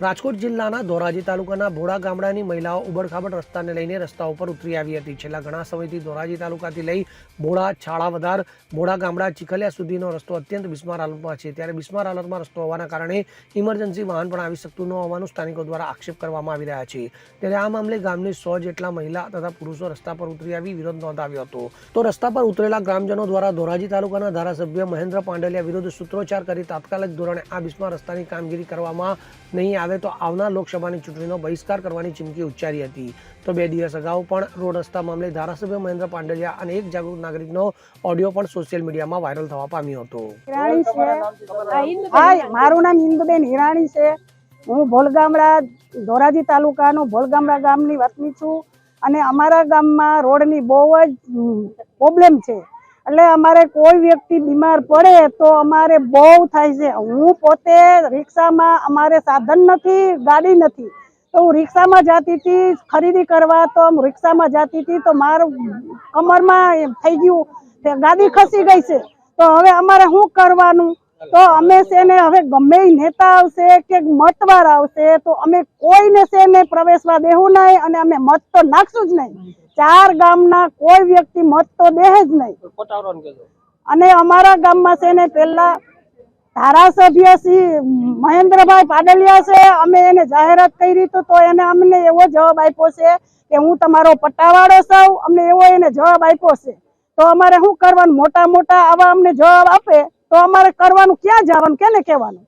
રાજકોટ જિલ્લાના ધોરાજી તાલુકાના ભોળા ગામડાની મહિલાઓ ઉબડખાબડ રસ્તાને લઈને રસ્તા ઉપર ઉતરી આવી હતી. છેલ્લા ઘણા સમયથી ધોરાજી તાલુકાથી લઈ ભોળા છાળાવદાર ભોળા ગામડા, ચીખલિયા સુધીનો રસ્તો અત્યંત બિસ્માર હાલતમાં છે. ત્યારે બિસ્માર હાલતમાં રસ્તો હોવાના કારણે ઇમરજન્સી વાહન પણ આવી શકતું ન હોવાનું સ્થાનિકો દ્વારા આક્ષેપ કરવામાં આવી રહ્યા છે. ત્યારે આ મામલે ગામની સો જેટલા મહિલા તથા પુરુષો રસ્તા પર ઉતરી આવી વિરોધ નોંધાવ્યો હતો. તો રસ્તા પર ઉતરેલા ગ્રામજનો દ્વારા ધોરાજી તાલુકાના ધારાસભ્ય મહેન્દ્ર પાંડલિયા વિરુદ્ધ સૂત્રોચ્ચાર કરી તાત્કાલિક ધોરણે આ બિસ્માર રસ્તાની કામગીરી કરવામાં નહીં આવે તો આવનાર લોકસભાની ચૂંટણીનો બહિષ્કાર કરવાની ચીમકી ઉચ્ચારી હતી. તો બે દિવસ અગાઉ પણ રોડ રસ્તા મામલે ધારાસભ્ય મહેન્દ્ર પાંડલિયા અને એક જાગૃત નાગરિકનો ઓડિયો પણ સોશિયલ મીડિયામાં વાયરલ થવા પામ્યો હતો. હા મારું નામ ઇન્દુબેન હિરાણી છે. હું ભોલગામડા ધોરાજી તાલુકાનું ભોલગામડા ગામની વતની છું. અને અમારા ગામમાં રોડની બહુ જ પ્રોબ્લેમ છે. એટલે અમારે કોઈ વ્યક્તિ બીમાર પડે તો અમારે બહુ થાય છે. હું પોતે રિક્ષામાં અમારે સાધન નથી, ગાડી નથી. તો હું રિક્ષામાં જતી હતી, ખરીદી કરવા તો રિક્ષામાં જતી હતી તો મારું કમરમાં થઈ ગયું ગાડી ખસી ગઈ છે. તો હવે અમારે શું કરવાનું? તો અમે છે ને હવે ગમે નેતા આવશે કે મતવાર આવશે તો અમે કોઈને છે ને પ્રવેશવા દેવું નહીં અને અમે મત તો નાખશું જ નહીં. ચાર ગામના કોઈ વ્યક્તિ મત તો દેહ જ નહીં. અને અમારા ગામમાં છે ને પેલા ધારાસભ્ય શ્રી મહેન્દ્રભાઈ પાડલિયા છે અમે એને જાહેરાત કરી તો તો એને અમને એવો જવાબ આપ્યો છે કે હું તમારો પટ્ટાવાળો છું અમને એવો એને જવાબ આપ્યો છે. તો અમારે શું કરવાનું? મોટા મોટા આવા અમને જવાબ આપે તો અમારે કરવાનું ક્યાં જવાનું? કેને કહેવાનું?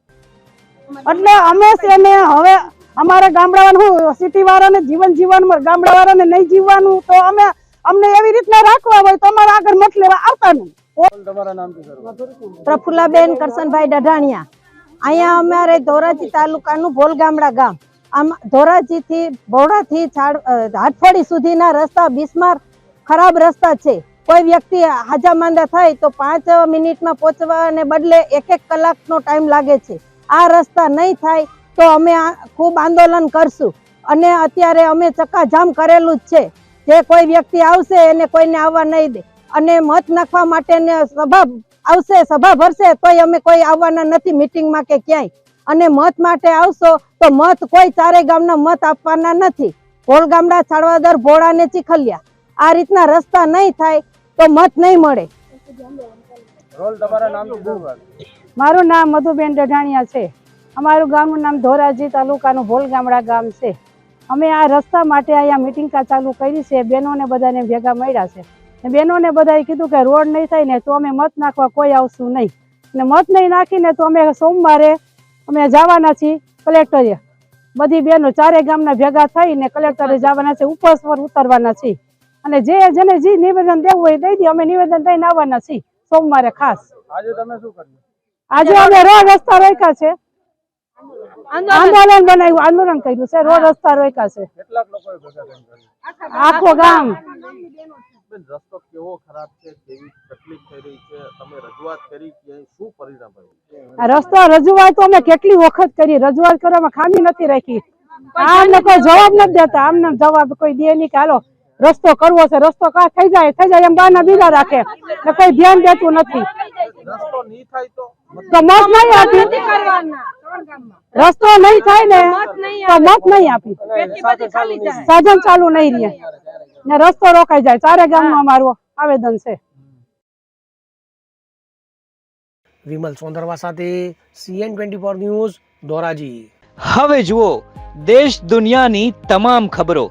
એટલે અમે એને હવે અમારા ગામડાવાળા શું સિટી વાળાને જીવન જીવવાનું ગામડા વાળાને નહીં જીવવાનું? તો અમે અમને એવી રીતના રાખવા હોય તો અમારે આગળ મત લેવા આવતા નહીં પ્રફુલ્લાબેન કરશનભાઈ ડઢાણિયા. અહીંયા અમારે ધોરાજી તાલુકાનું ભોલગામડા ગામ. આમ ધોરાજીથી ભોળાથી હાથફળી સુધીના રસ્તા બિસ્માર ખરાબ રસ્તા છે. કોઈ વ્યક્તિ હાજા માંદા થાય તો પાંચ મિનિટમાં પહોંચવાને બદલે એક એક કલાકનો ટાઈમ લાગે છે. આ રસ્તા નહીં થાય તો અમે ખૂબ આંદોલન કરશું. અને અત્યારે અમે ચક્કાજામ કરેલું જ છે. જે કોઈ વ્યક્તિ આવશે એને કોઈને આવવા નહીં દે. અને મત નાખવા માટેને સભા આવશે, સભા ભરશે તોય અમે કોઈ આવવાના નથી મિટિંગમાં કે ક્યાંય. અને મત માટે આવશો તો મત કોઈ ચારે ગામના મત આપવાના નથી. ભોળ ગામડા, છાળવાદર ભોળા ને ચીખલિયા. આ રીતના રસ્તા નહીં થાય તો મત નહીં મળે. મારું નામ મધુબેન ડઢાણિયા છે. અમારું ગામનું નામ ધોરાજી તાલુકાનું ભોલગામડા ગામ છે. અમે આ રસ્તા માટે અહીંયા મિટિંગ ચાલુ કરી છે. બહેનોને બધાને ભેગા મળ્યા છે. ને બહેનોને બધાએ કીધું કે રોડ નહીં થાય ને તો અમે મત નાખવા કોઈ આવશું નહીં. ને મત નહીં નાખીને તો અમે સોમવારે અમે જવાના છીએ કલેક્ટરે. બધી બહેનો ચારે ગામના ભેગા થઈને કલેક્ટરે જવાના છે. ઉપવાસ પર ઉતરવાના છીએ. અને જે જેને જે નિવેદન દેવું હોય દઈ દે. અમે નિવેદન દઈને આવવાના છીએ સોમવારે ખાસ. આજે તમે શું કર્યું? આજે અમે રોડ રસ્તા રોક્યા છે. આંદોલન. બનાવ્યું આંદોલન કર્યું છે. રોડ રસ્તા રોક્યા છે. આખો ગામ. રસ્તો કેવો ખરાબ છે? કેવી તકલીફ થઈ રહી છે? તમે રજૂઆત કરી કે શું પરિણામ આવ્યું? રસ્તો રજૂઆત તો અમે કેટલી વખત કરી? રજૂઆત કરવામાં ખામી નથી રાખી. આમને કોઈ જવાબ નથી દેતા. આમને જવાબ કોઈ દે નહીં કે હાલો રસ્તો કરવો છે રસ્તો કા થઈ જાય થઈ જાય એમ બાના બીજા રાખે. ને કોઈ ધ્યાન દેતું નથી. રસ્તો નહીં થાય તો તો મત નહીં આપી. રસ્તો નહીં થાય ને તો મત નહીં આપી. સાધન ચાલુ નહીં. રહે. ને રસ્તો રોકાઈ જાય. ચારે ગામનું અમારું આવેદન છે. વિમલ સોંદરવા સાથે CN twenty four news Dhoraji. હવે જુઓ દેશ દુનિયાની તમામ ખબરો.